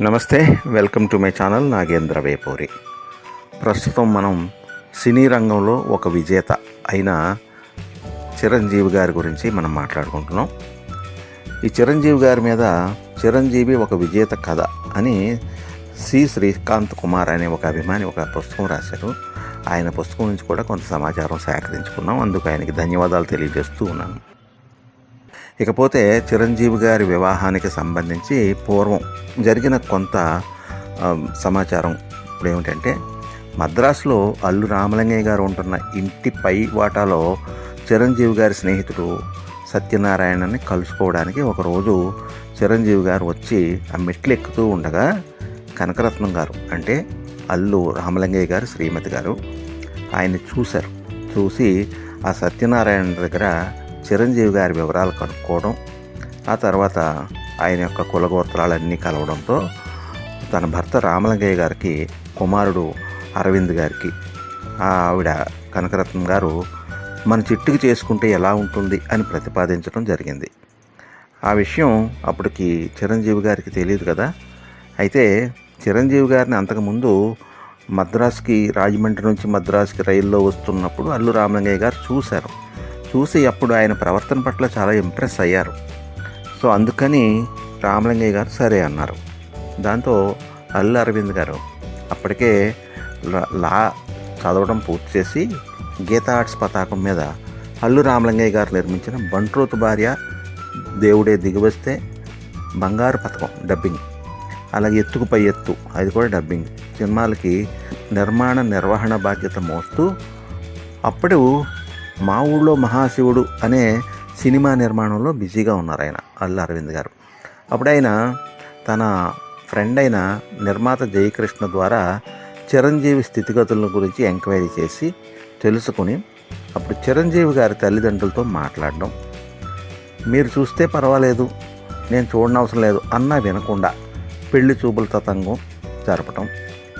నమస్తే welcome to my channel Nagendra Vepuri. ప్రస్తుతం మనం సినీ రంగంలో ఒక విజేత అయిన చిరంజీవి గారి గురించి మనం మాట్లాడుకుంటున్నాం. ఈ చిరంజీవి గారి మీద చిరంజీవి ఒక విజేత కథ అని సి శ్రీకాంత్ కుమార్ అనే ఒక అభిమాని ఒక పుస్తకం రాశారు. ఆయన పుస్తకం నుంచి కూడా కొంత సమాచారం సేకరించుకున్నాం. అందుకు ఆయనకి ధన్యవాదాలు తెలియజేస్తూ ఉన్నాను. ఇకపోతే చిరంజీవి గారి వివాహానికి సంబంధించి పూర్వం జరిగిన కొంత సమాచారం ఇప్పుడు ఏమిటంటే మద్రాసులో అల్లు రామలింగయ్య గారు ఉంటున్న ఇంటి పై వాటాలో చిరంజీవి గారి స్నేహితుడు సత్యనారాయణని కలుసుకోవడానికి ఒకరోజు చిరంజీవి గారు వచ్చి ఆ మెట్లు ఎక్కుతూ ఉండగా కనకరత్నం గారు అంటే అల్లు రామలింగయ్య గారు శ్రీమతి గారు ఆయన చూశారు. చూసి ఆ సత్యనారాయణ దగ్గర చిరంజీవి గారి వివరాలు కనుక్కోవడం ఆ తర్వాత ఆయన యొక్క కులగోత్రాలన్నీ కలవడంతో తన భర్త రామలింగయ్య గారికి కుమారుడు అరవింద్ గారికి ఆ ఆవిడ కనకరత్నం గారు మన చిట్టుకి చేసుకుంటే ఎలా ఉంటుంది అని ప్రతిపాదించడం జరిగింది. ఆ విషయం అప్పటికి చిరంజీవి గారికి తెలియదు కదా. అయితే చిరంజీవి గారిని అంతకుముందు మద్రాసుకి రాజమండ్రి నుంచి మద్రాసుకి రైల్లో వస్తున్నప్పుడు అల్లు రామలింగయ్య గారు చూశారు. చూసి అప్పుడు ఆయన ప్రవర్తన పట్ల చాలా ఇంప్రెస్ అయ్యారు. సో అందుకని రామలింగయ్య గారు సరే అన్నారు. దాంతో అల్లు అరవింద్ గారు అప్పటికే లా- లా చదవడం పూర్తి చేసి గీతా ఆర్ట్స్ పతాకం మీద అల్లు రామలింగయ్య గారు నిర్మించిన బంట్రోతు భార్య దేవుడే దిగివస్తే బంగారు పథకం డబ్బింగ్. అలాగే ఎత్తుకు పై ఎత్తు అది కూడా డబ్బింగ్. సినిమాలకి నిర్మాణ నిర్వహణ బాధ్యత మోస్తూ అప్పుడు మా ఊళ్ళో మహాశివుడు అనే సినిమా నిర్మాణంలో బిజీగా ఉన్నారు ఆయన అల్లు అరవింద్ గారు. అప్పుడు ఆయన తన ఫ్రెండ్ అయిన నిర్మాత జయకృష్ణ ద్వారా చిరంజీవి స్థితిగతుల గురించి ఎంక్వైరీ చేసి తెలుసుకుని అప్పుడు చిరంజీవి గారి తల్లిదండ్రులతో మాట్లాడడం మీరు చూస్తే పర్వాలేదు నేను చూడనవసరం లేదు అన్నా వినకుండా పెళ్ళి చూపుల తతంగం జరపటం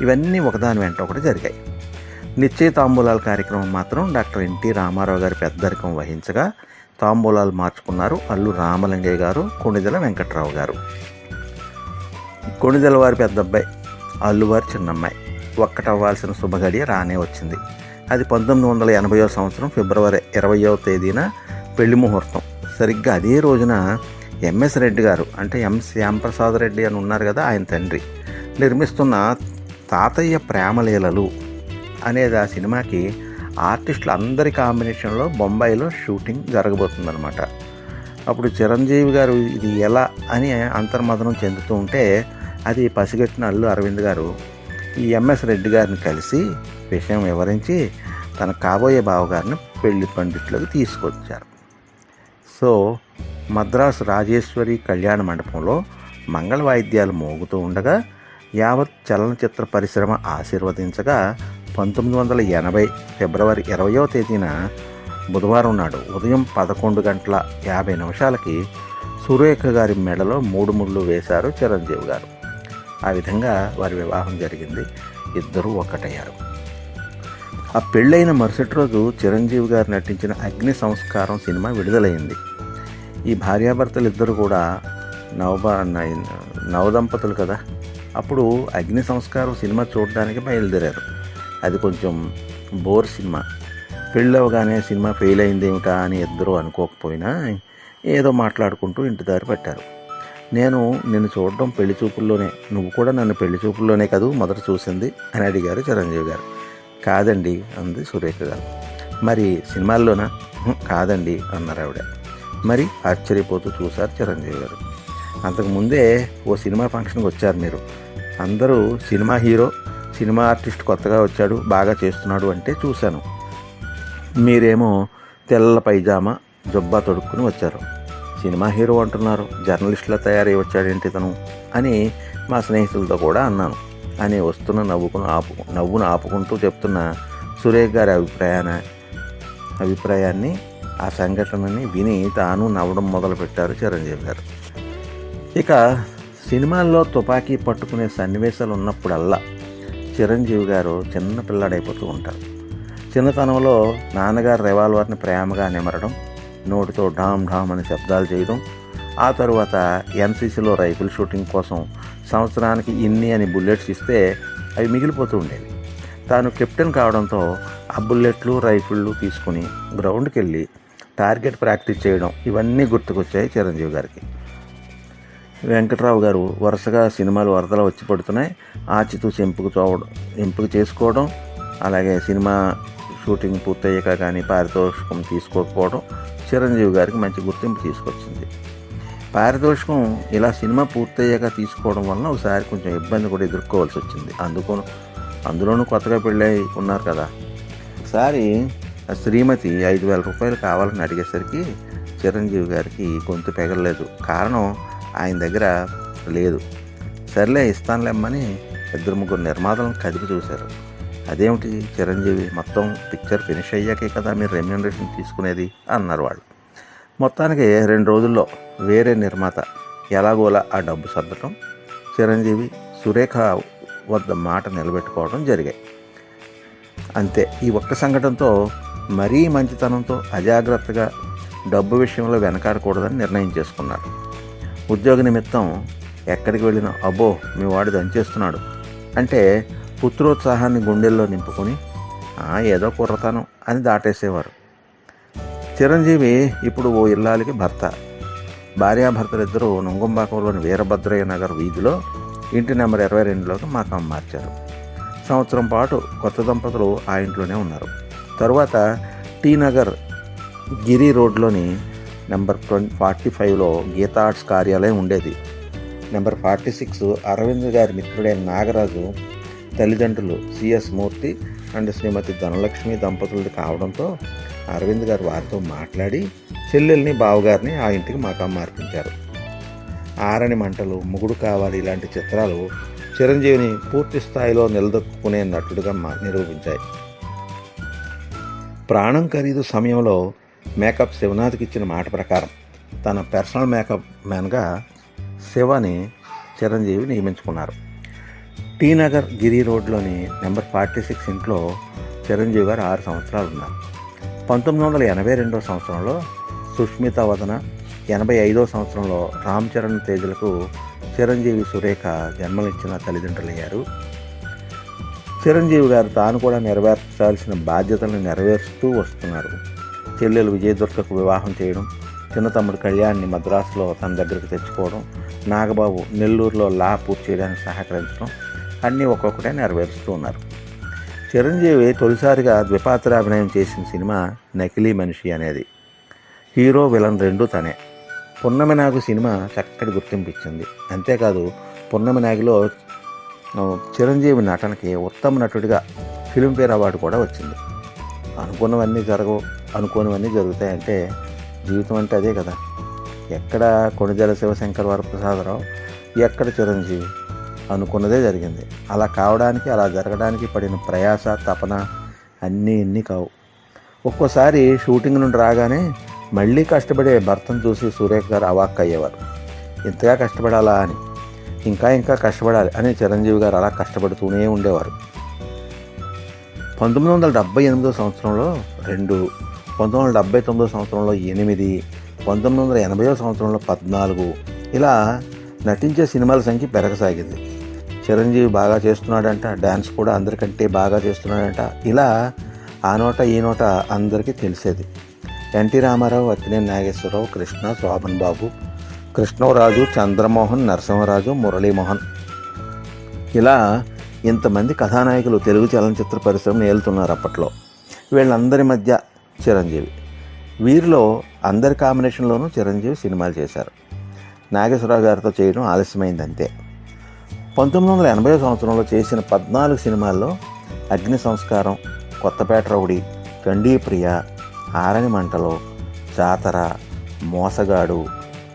ఇవన్నీ ఒకదాని వెంట ఒకటి జరిగాయి. నిశ్చయ తాంబూలాల కార్యక్రమం మాత్రం డాక్టర్ ఎన్టీ రామారావు గారి పెద్దరికం వహించగా తాంబూలాలు మార్చుకున్నారు అల్లు రామలింగయ్య గారు కొణిదెల వెంకట్రావు గారు. కొణిదెల వారి పెద్ద అబ్బాయి అల్లు వారి చిన్నమ్మాయి. ఒక్కటవ్వాల్సిన శుభగడియ రానే వచ్చింది. అది పంతొమ్మిది వందల ఎనభైవ సంవత్సరం ఫిబ్రవరి ఇరవయో తేదీన పెళ్ళి ముహూర్తం. సరిగ్గా అదే రోజున ఎంఎస్ రెడ్డి గారు అంటే ఎం శ్యాంప్రసాద్ రెడ్డి అని ఉన్నారు కదా ఆయన తండ్రి నిర్మిస్తున్న తాతయ్య ప్రేమలీలలు అనేది ఆ సినిమాకి ఆర్టిస్టులు అందరి కాంబినేషన్లో బొంబాయిలో షూటింగ్ జరగబోతుందన్నమాట. అప్పుడు చిరంజీవి గారు ఇది ఎలా అని అంతర్మదనం చెందుతూ ఉంటే అది పసిగట్టిన అల్లు అరవింద్ గారు ఈ ఎంఎస్ రెడ్డి గారిని కలిసి విషయం వివరించి తన కాబోయే బావగారిని పెళ్ళి పండిట్లోకి తీసుకొచ్చారు. సో మద్రాసు రాజేశ్వరి కళ్యాణ మండపంలో మంగళ వాయిద్యాలు మోగుతూ ఉండగా యావత్ చలనచిత్ర పరిశ్రమ ఆశీర్వదించగా పంతొమ్మిది వందల ఎనభై ఫిబ్రవరి ఇరవయో తేదీన బుధవారం నాడు ఉదయం పదకొండు గంటల యాభై నిమిషాలకి సురేఖ గారి మెడలో మూడు ముళ్ళు వేశారు చిరంజీవి గారు. ఆ విధంగా వారి వివాహం జరిగింది. ఇద్దరూ ఒక్కటయ్యారు. ఆ పెళ్ళైన మరుసటి రోజు చిరంజీవి గారు నటించిన అగ్ని సంస్కారం సినిమా విడుదలైంది. ఈ భార్యాభర్తలు ఇద్దరు కూడా నవబ నవదంపతులు కదా. అప్పుడు అగ్ని సంస్కారం సినిమా చూడడానికి బయలుదేరారు. అది కొంచెం బోర్ సినిమా. పెళ్ళి అవగానే సినిమా ఫెయిల్ అయింది ఏమిటా అని ఇద్దరు అనుకోకపోయినా ఏదో మాట్లాడుకుంటూ ఇంటి దారి పట్టారు. నేను నిన్ను చూడడం పెళ్ళి చూపుల్లోనే. నువ్వు కూడా నన్ను పెళ్ళి చూపుల్లోనే కదూ మొదట చూసింది? అని అడిగారు చిరంజీవి గారు. కాదండి అంది సురేఖ గారు. మరి సినిమాల్లోనా? కాదండి అన్నారు ఆవిడ. మరి ఆశ్చర్యపోతూ చూశారు చిరంజీవి గారు. అంతకుముందే ఓ సినిమా ఫంక్షన్కి వచ్చారు మీరు. అందరూ సినిమా హీరో సినిమా ఆర్టిస్ట్ కొత్తగా వచ్చాడు బాగా చేస్తున్నాడు అంటే చూశాను. మీరేమో తెల్ల పైజామా జుబ్బా తొడుక్కుని వచ్చారు. సినిమా హీరో అంటున్నారు జర్నలిస్టులా తయారై వచ్చాడేంటి తను అని మా స్నేహితులతో కూడా అన్నాను. అని వస్తున్న నవ్వుకుని ఆపు నవ్వును ఆపుకుంటూ చెప్తున్న సురేష్ గారి అభిప్రాయాన అభిప్రాయాన్ని ఆ సంఘటనని విని తాను నవ్వడం మొదలుపెట్టారు చిరంజీవి గారు. ఇక సినిమాల్లో తుపాకీ పట్టుకునే సన్నివేశాలు ఉన్నప్పుడల్లా చిరంజీవి గారు చిన్న పిల్లాడైపోతూ ఉంటారు. చిన్నతనంలో నాన్నగారు రివాల్వర్ని ప్రేమగా నిమరడం నోటితో డామ్ డామ్ అని శబ్దాలు చేయడం ఆ తరువాత ఎన్సీసీలో రైఫిల్ షూటింగ్ కోసం సంవత్సరానికి ఇన్ని అని బుల్లెట్స్ ఇస్తే అవి మిగిలిపోతూ ఉండేవి. తాను కెప్టెన్ కావడంతో ఆ బుల్లెట్లు రైఫిళ్ళు తీసుకుని గ్రౌండ్కి వెళ్ళి టార్గెట్ ప్రాక్టీస్ చేయడం ఇవన్నీ గుర్తుకొచ్చాయి చిరంజీవి గారికి. వెంకట్రావు గారు వరుసగా సినిమాలు వరదలు వచ్చి పడుతున్నాయి. ఆచితూచి ఎంపిక చూడడం ఎంపిక చేసుకోవడం అలాగే సినిమా షూటింగ్ పూర్తయ్యాక కానీ పారితోషికం తీసుకోకపోవడం చిరంజీవి గారికి మంచి గుర్తింపు తీసుకొచ్చింది. పారితోషికం ఇలా సినిమా పూర్తయ్యాక తీసుకోవడం వలన ఒకసారి కొంచెం ఇబ్బంది కూడా ఎదుర్కోవాల్సి వచ్చింది. అందుకు అందులోనూ కొత్తగా పెళ్ళై ఉన్నారు కదా. ఒకసారి శ్రీమతి ఐదు వేల రూపాయలు కావాలని అడిగేసరికి చిరంజీవి గారికి గొంతు పెగలలేదు కారణం ఆయన దగ్గర లేదు. సర్లే ఇస్తానులేమ్మని ఇద్దరు ముగ్గురు నిర్మాతలను కదిపి చూశారు. అదేమిటి? చిరంజీవి మొత్తం పిక్చర్ ఫినిష్ అయ్యాకే కదా మీరు రెమ్యూనరేషన్ తీసుకునేది? అన్నారు వాళ్ళు. మొత్తానికి రెండు రోజుల్లో వేరే నిర్మాత ఎలాగోలా ఆ డబ్బు సర్దటం చిరంజీవి సురేఖ వద్ద మాట నిలబెట్టుకోవడం జరిగాయి. అంతే. ఈ ఒక్క సంఘటనతో మరీ మంచితనంతో అజాగ్రత్తగా డబ్బు విషయంలో వెనకాడకూడదని నిర్ణయం చేసుకున్నారు. ఉద్యోగ నిమిత్తం ఎక్కడికి వెళ్ళినా అబ్బో మీ వాడు దంచేస్తున్నాడు అంటే పుత్రోత్సాహాన్ని గుండెల్లో నింపుకొని ఏదో కుర్రతనం అని దాటేసేవారు. చిరంజీవి ఇప్పుడు ఓ ఇల్లాలికి భర్త. భార్యాభర్తలిద్దరూ నుంగంబాకంలోని వీరభద్రయ్య నగర్ వీధిలో ఇంటి నెంబర్ ఇరవై రెండులోకి మకాం మార్చారు. సంవత్సరం పాటు కొత్త దంపతులు ఆ ఇంట్లోనే ఉన్నారు. తరువాత టీ నగర్ గిరి రోడ్లోని నెంబర్ ట్వంటీ ఫార్టీ ఫైవ్లో గీతా ఆర్ట్స్ కార్యాలయం ఉండేది. నెంబర్ ఫార్టీ సిక్స్ అరవింద్ గారి మిత్రుడైన నాగరాజు తల్లిదండ్రులు సిఎస్ మూర్తి అండ్ శ్రీమతి ధనలక్ష్మి దంపతులది కావడంతో అరవింద్ గారు వారితో మాట్లాడి చెల్లెల్ని బావగారిని ఆ ఇంటికి మాకమ్మ మార్పించారు ఆరని మంటలు ముగుడు కావాలి ఇలాంటి చిత్రాలు చిరంజీవిని పూర్తి స్థాయిలో నిలదొక్కునే నటుడుగా మా- నిరూపించాయి. ప్రాణం ఖరీదు సమయంలో మేకప్ శివనాథ్కి ఇచ్చిన మాట ప్రకారం తన పర్సనల్ మేకప్ మ్యాన్గా శివని చిరంజీవి నియమించుకున్నారు. టీ నగర్ గిరి రోడ్లోని నెంబర్ ఫార్టీ సిక్స్ ఇంట్లో చిరంజీవి గారు ఆరు సంవత్సరాలు ఉన్నారు. పంతొమ్మిది వందల ఎనభై రెండో సంవత్సరంలో సుష్మిత వదన ఎనభై ఐదో సంవత్సరంలో రామ్ చరణ్ తేజులకు చిరంజీవి సురేఖ జన్మనిచ్చిన తల్లిదండ్రులయ్యారు. చిరంజీవి గారు తాను కూడా నెరవేర్చాల్సిన బాధ్యతలను నెరవేరుస్తూ వస్తున్నారు. చెల్లెలు విజయదుర్గకు వివాహం చేయడం చిన్న తమ్ముడు కళ్యాణ్ని మద్రాసులో తన దగ్గరికి తెచ్చుకోవడం నాగబాబు నెల్లూరులో లా పూర్తి చేయడానికి సహకరించడం అన్నీ ఒక్కొక్కటే నెరవేరుస్తూ ఉన్నారు. చిరంజీవి తొలిసారిగా ద్విపాత్రాభినయం చేసిన సినిమా నకిలీ మనిషి అనేది. హీరో విలన్ రెండూ తనే. పున్నమి నాగు సినిమా చక్కటి గుర్తింపు ఇచ్చింది. అంతేకాదు పున్నమి నాగిలో చిరంజీవి నటనకి ఉత్తమ నటుడిగా ఫిల్మ్ఫేర్ అవార్డు కూడా వచ్చింది. అనుకున్నవన్నీ జరగవు అనుకోనివన్నీ జరుగుతాయంటే జీవితం అంటే అదే కదా. ఎక్కడ కొణిదెల శివశంకర్ వరప్రసాదరావు ఎక్కడ చిరంజీవి అనుకున్నదే జరిగింది. అలా కావడానికి అలా జరగడానికి పడిన ప్రయాస తపన అన్నీ ఇన్ని కావు. ఒక్కోసారి షూటింగ్ నుండి రాగానే మళ్ళీ కష్టపడే భర్తను చూసి సురేఖ గారు అవాక్ అయ్యేవారు. ఇంతగా కష్టపడాలా అని. ఇంకా ఇంకా కష్టపడాలి అని చిరంజీవి గారు అలా కష్టపడుతూనే ఉండేవారు. పంతొమ్మిది వందల డెబ్బై ఎనిమిదో సంవత్సరంలో రెండు పంతొమ్మిది వందల డెబ్బై తొమ్మిదో సంవత్సరంలో ఎనిమిది పంతొమ్మిది వందల ఎనభైవ సంవత్సరంలో పద్నాలుగు. ఇలా నటించే సినిమాల సంఖ్య పెరగసాగింది. చిరంజీవి బాగా చేస్తున్నాడంట డ్యాన్స్ కూడా అందరికంటే బాగా చేస్తున్నాడంట. ఇలా ఆ నోట ఈ నోట అందరికీ తెలిసేది. N T Ramarao Akkineni Nageswararao Krishna Sobhan Babu Krishnaraju Chandramohan Narasimharaju Muralimohan. ఇలా ఇంతమంది కథానాయకులు తెలుగు చలనచిత్ర పరిశ్రమను ఏలుతున్నారు అప్పట్లో. వీళ్ళందరి మధ్య చిరంజీవి. వీరిలో అందరి కాంబినేషన్లోనూ చిరంజీవి సినిమాలు చేశారు. నాగేశ్వరరావు గారితో చేయడం ఆలస్యమైంది అంతే పంతొమ్మిది వందల ఎనభై సంవత్సరంలో చేసిన పద్నాలుగు సినిమాల్లో అగ్ని సంస్కారం కొత్తపేట రౌడీ కండీ ప్రియ ఆరని మంటలో జాతర మోసగాడు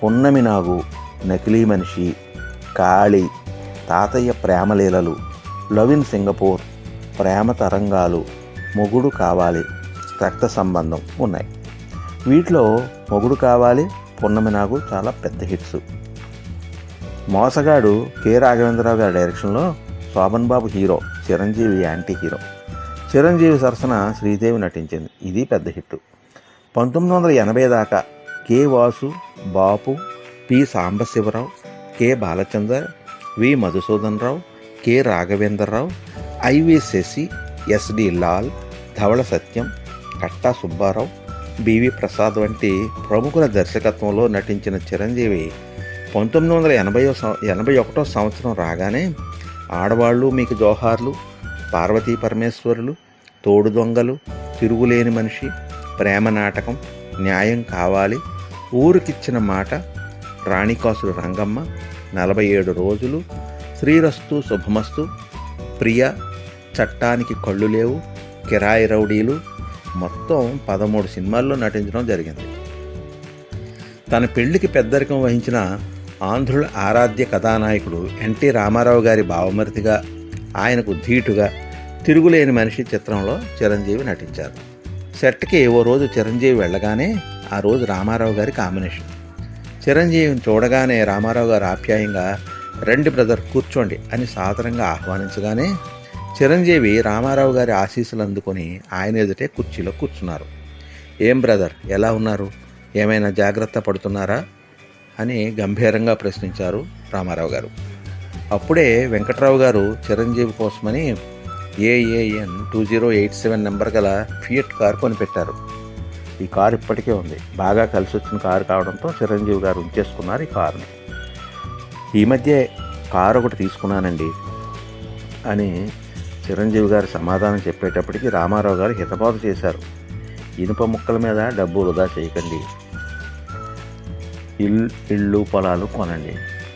పున్నమినాగు నకిలీ మనిషి కాళి తాతయ్య ప్రేమలీలలు లవ్ ఇన్ సింగపూర్ ప్రేమ తరంగాలు మొగుడు కావాలి రక్త సంబంధం ఉన్నాయి. వీటిలో మొగుడు కావాలి పున్నమి నాకు చాలా పెద్ద హిట్స్. మోసగాడు కె. రాఘవేంద్రరావు గారి డైరెక్షన్లో Sobhan Babu hero Chiranjeevi anti hero. Chiranjeevi సరసన శ్రీదేవి నటించింది. ఇది పెద్ద హిట్ పంతొమ్మిది వందల ఎనభై దాకా K. Vasu Bapu P. Sambasivarao K. Balachander V. Madhusudan Rao K Raghavendrarao IV Sasi SD Lal Dhavala Satyam Katta Subbarao BV Prasad వంటి ప్రముఖుల దర్శకత్వంలో నటించిన చిరంజీవి పంతొమ్మిది వందల ఎనభై ఎనభై ఒకటో సంవత్సరం రాగానే ఆడవాళ్ళు మీకు జోహార్లు పార్వతీ పరమేశ్వరులు తోడు దొంగలు తిరుగులేని మనిషి ప్రేమ నాటకం న్యాయం కావాలి ఊరికిచ్చిన మాట రాణికాసులు రంగమ్మ నలభై ఏడు రోజులు శ్రీరస్తు శుభమస్తు. ప్రియ చట్టానికి కళ్ళు లేవు కిరాయి రౌడీలు మొత్తం పదమూడు సినిమాల్లో నటించడం జరిగింది. తన పెళ్ళికి పెద్దరికం వహించిన ఆంధ్రుల ఆరాధ్య కథానాయకుడు ఎన్టీ రామారావు గారి బావమరిదిగా ఆయనకు ధీటుగా తిరుగులేని మనిషి చిత్రంలో చిరంజీవి నటించారు. సెట్కి ఓ రోజు చిరంజీవి వెళ్ళగానే ఆ రోజు రామారావు గారి కాంబినేషన్. చిరంజీవిని చూడగానే రామారావు గారు ఆప్యాయంగా రండి బ్రదర్ కూర్చోండి అని సాదరంగా ఆహ్వానించగానే చిరంజీవి రామారావు గారి ఆశీస్సులు అందుకొని ఆయన ఎదుటే కుర్చీలో కూర్చున్నారు. ఏం బ్రదర్ ఎలా ఉన్నారు? ఏమైనా జాగ్రత్త పడుతున్నారా? అని గంభీరంగా ప్రశ్నించారు రామారావు గారు. అప్పుడే వెంకట్రావు గారు చిరంజీవి కోసమని AAN two zero eight seven number గల ఫియట్ కారు కొనిపెట్టారు. ఈ కారు ఇప్పటికే ఉంది. బాగా కలిసి వచ్చిన కారు కావడంతో చిరంజీవి గారు ఉంచేసుకున్నారు ఈ కారుని. ఈ మధ్య కారు ఒకటి తీసుకున్నానండి అని చిరంజీవి గారు సమాధానం చెప్పేటప్పటికి రామారావు గారు హితబోధ చేశారు. ఇనుప ముక్కల మీద డబ్బు వృధా చేయకండి. ఇల్లు ఇళ్ళు పొలాలు కొనండి.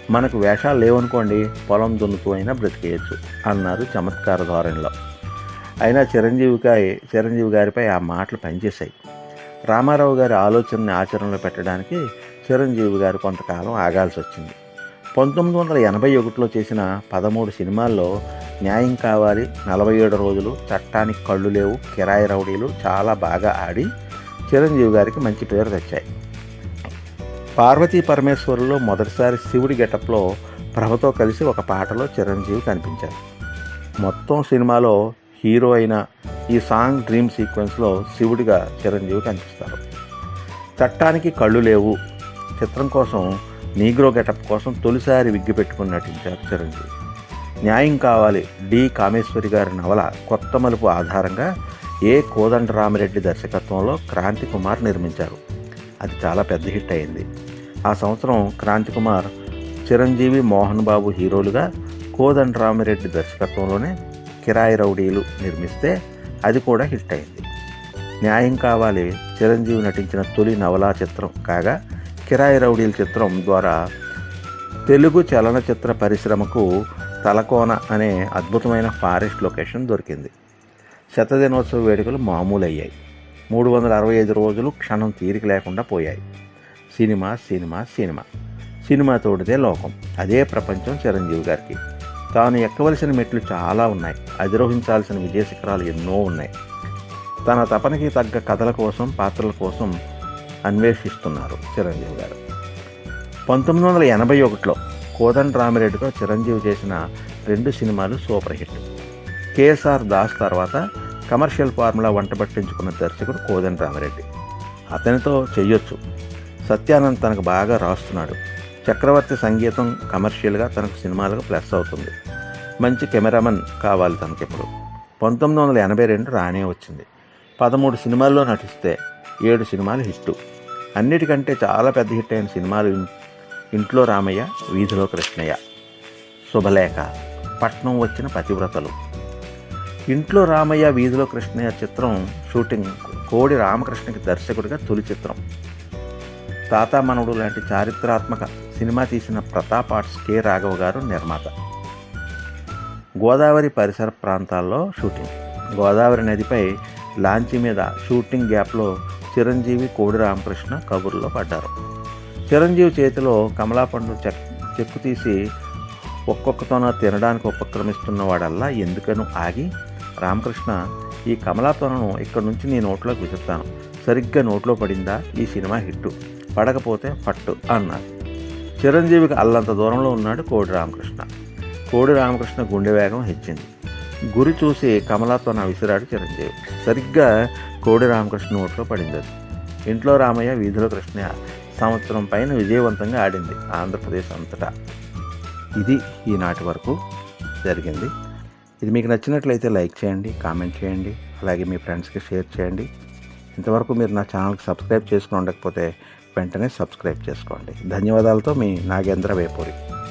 మనకు వేషాలు లేవనుకోండి పొలం దున్నుతూ అయినా బ్రతికేయచ్చు అన్నారు చమత్కార ధోరణిలో. అయినా చిరంజీవి గారి చిరంజీవి గారిపై ఆ మాటలు పనిచేశాయి. రామారావు గారి ఆలోచనని ఆచరణలో పెట్టడానికి చిరంజీవి గారు కొంతకాలం ఆగాల్సి వచ్చింది పంతొమ్మిది వందల ఎనభై ఒకటిలో చేసిన పదమూడు సినిమాల్లో న్యాయం కావాలి నలభై ఏడు రోజులు చట్టానికి కళ్ళు లేవు కిరాయి రౌడీలు చాలా బాగా ఆడి చిరంజీవి గారికి మంచి పేరు తెచ్చాయి. పార్వతీ పరమేశ్వరులో మొదటిసారి శివుడి గెటప్లో ప్రభతో కలిసి ఒక పాటలో చిరంజీవి కనిపించారు. మొత్తం సినిమాలో హీరో అయిన ఈ సాంగ్ డ్రీమ్ సీక్వెన్స్లో శివుడిగా చిరంజీవి కనిపిస్తారు చట్టానికి కళ్ళు లేవు. చిత్రం కోసం నీగ్రో గెటప్ కోసం తొలిసారి విగ్గి పెట్టుకుని నటించారు చిరంజీవి. న్యాయం కావాలి. డి. కామేశ్వరి గారి నవల కొత్త మలుపు ఆధారంగా ఏ. కోదండరామిరెడ్డి దర్శకత్వంలో క్రాంతి కుమార్ నిర్మించారు. అది చాలా పెద్ద హిట్ అయింది. ఆ సంవత్సరం క్రాంతి కుమార్ చిరంజీవి మోహన్ బాబు హీరోలుగా కోదండరామిరెడ్డి దర్శకత్వంలోనే కిరాయి రౌడీలు నిర్మిస్తే అది కూడా హిట్ అయింది. న్యాయం కావాలి. చిరంజీవి నటించిన తొలి నవలా చిత్రం కాగా కిరాయి రౌడీల చిత్రం ద్వారా తెలుగు చలనచిత్ర పరిశ్రమకు తలకోన అనే అద్భుతమైన ఫారెస్ట్ లొకేషన్ దొరికింది. శతదినోత్సవ వేడుకలు మామూలు అయ్యాయి మూడు వందల అరవై ఐదు రోజులు క్షణం తీరిక లేకుండా పోయాయి. Cinema cinema cinema. సినిమా తోడితే లోకం. అదే ప్రపంచం చిరంజీవి గారికి. తాను ఎక్కవలసిన మెట్లు చాలా ఉన్నాయి. అధిరోహించాల్సిన విజయ శిఖరాలు ఎన్నో ఉన్నాయి. తన తపనకి తగ్గ కథల కోసం పాత్రల కోసం అన్వేషిస్తున్నారు చిరంజీవి గారు. పంతొమ్మిది వందల ఎనభై ఒకటిలో కోదండ రామిరెడ్డితో చిరంజీవి చేసిన రెండు సినిమాలు సూపర్ హిట్. కేఎస్ఆర్ దాస్ తర్వాత కమర్షియల్ ఫార్ములా వంట పట్టించుకున్న దర్శకుడు కోదండ రామిరెడ్డి. అతనితో చెయ్యొచ్చు. సత్యానంద్ తనకు బాగా రాస్తున్నాడు. చక్రవర్తి సంగీతం కమర్షియల్గా తనకు సినిమాలకు ప్లస్ అవుతుంది. మంచి కెమెరామన్ కావాలి తనకిప్పుడు. పంతొమ్మిది వందల ఎనభై రెండు రానే వచ్చింది. పదమూడు సినిమాల్లో నటిస్తే ఏడు సినిమాలు హిట్టు. అన్నిటికంటే చాలా పెద్ద హిట్ అయిన సినిమాలు ఇంట్లో రామయ్య వీధిలో కృష్ణయ్య. శుభలేఖ పట్నం వచ్చిన పతివ్రతలు. ఇంట్లో రామయ్య వీధిలో కృష్ణయ్య చిత్రం షూటింగ్ కోడి రామకృష్ణకి దర్శకుడిగా తొలి చిత్రం. తాత మనవుడు లాంటి చారిత్రాత్మక సినిమా తీసిన ప్రతాప్ ఆర్ట్స్ కె. రాఘవ గారు నిర్మాత. గోదావరి పరిసర ప్రాంతాల్లో షూటింగ్. గోదావరి నదిపై లాంచీ మీద షూటింగ్ గ్యాప్లో చిరంజీవి కోడి రామకృష్ణ కబుర్లో పడ్డారు. చిరంజీవి చేతిలో కమలాపండు చెక్ చెక్కు తీసి ఒక్కొక్కతోన తినడానికి ఉపక్రమిస్తున్న వాడల్లా ఎందుకను ఆగి రామకృష్ణ ఈ కమలాపనను ఇక్కడి నుంచి నీ నోట్లోకి విసురుతాను. సరిగ్గా నోట్లో పడిందా? ఈ సినిమా హిట్టు. పడకపోతే పట్టు అన్నారు. చిరంజీవికి అల్లంత దూరంలో ఉన్నాడు కోడి రామకృష్ణ. కోడి రామకృష్ణ గుండె వేగం హెచ్చింది. గురి చూసి కమలాతో నా విసిరాడు చిరంజీవి. సరిగ్గా కోడి రామకృష్ణ నోట్లో పడింది అది ఇంట్లో రామయ్య వీధిలో కృష్ణయ్య సంవత్సరం పైన విజయవంతంగా ఆడింది ఆంధ్రప్రదేశ్ అంతటా. ఇది ఈనాటి వరకు జరిగింది. ఇది మీకు నచ్చినట్లయితే లైక్ చేయండి కామెంట్ చేయండి అలాగే మీ ఫ్రెండ్స్కి షేర్ చేయండి. ఇంతవరకు మీరు నా ఛానల్కి సబ్స్క్రైబ్ చేసుకుని ఉండకపోతే వెంటనే సబ్స్క్రైబ్ చేసుకోండి. ధన్యవాదాలతో మీ నాగేంద్ర వేపూరి.